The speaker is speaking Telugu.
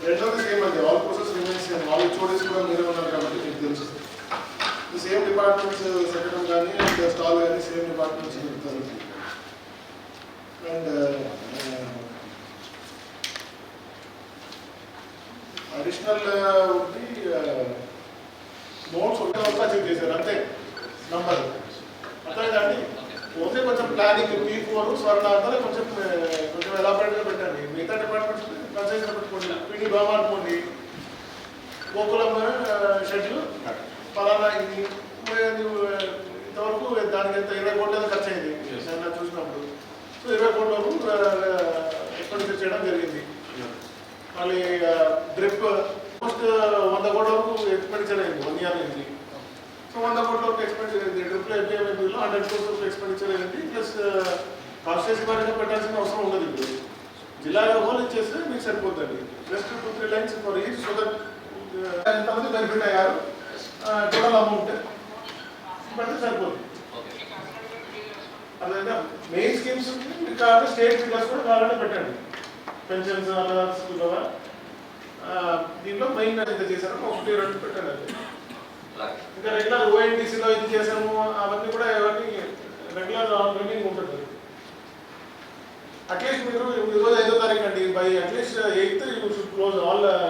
రెండోది సేమ్ అండి. All process remains same all HODs కూడా మీరే ఉన్నారు కాబట్టి మీకు తెలుసు. సేమ్ డిపార్ట్మెంట్స్ సెక్రటరీ కానీ అండ్ స్టాల్ కానీ సేమ్ డిపార్ట్మెంట్స్ చెప్తారు. అండ్ అడిషనల్ ఉంది నోట్స్ ఉంటే వరకు అచీవ్ చేశారు. అంతే. నంబర్ అర్థమైందండి ఓన్లీ కొంచెం ప్లానింగ్ పీ ఫోర్ స్వర్ణ అంతా కొంచెం ఆ, కొంచెం ఎలాబరేట్గా పెట్టండి. మిగతా డిపార్ట్మెంట్స్ కన్సైజ్గా పెట్టుకోండి పీడీ బాగా అనుకోండి గోకులం షెడ్యూల్? ఫలానా ఇది. ఇంతవరకు దానికి ఎంత ఇరవై కోట్ల ఖర్చు అయింది నేను చూసినప్పుడు. సో ఇరవై కోట్ల వరకు ఎక్స్పెండిచర్ చేయడం జరిగింది. మళ్ళీ డ్రిప్ ఆల్మోస్ట్ వంద కోట్ల వరకు ఎక్స్పెండిచర్ అయింది వన్ ఇయర్ నుంచి సో వంద కోట్ల వరకు ఎక్స్పెండిచర్ అయింది. డ్రిప్ ఎంపీఎంలో హండ్రెడ్ కోట్ల వరకు ఎక్స్పెండిచర్ అయింది. ప్లస్ కాన్స్టిట్యూన్సీ పరంగా పెట్టాల్సిన అవసరం ఉండదు ఇప్పుడు. జిల్లా హోల్ ఇచ్చేస్తే మీకు సరిపోతుంది. Just two three lines for each so that ఎంతమంది బెనిఫిట్ అయ్యారు? టోటల్ అమౌంట్ పెడితే సరిపోతుంది. అదే మెయిన్ స్కీమ్స్ మీకు కావాలి స్టేట్ ఫిగర్స్ కూడా కావాలంటే పెట్టండి. పెన్షన్స్ అలవెన్స్ కదా దీనిలో మెయిన్ ఎంత చేశారు ఒకటి రెండు పెట్టండి. అంతే. ఇంకా రెగ్యులర్ ఓఎన్టీసీలో ఇది చేసాము అవన్నీ కూడా అవన్నీ రెగ్యులర్ రన్నింగ్ ఉంటుంది. అట్లీస్ట్ మీరు ఈరోజు and by at least 8th you should close all.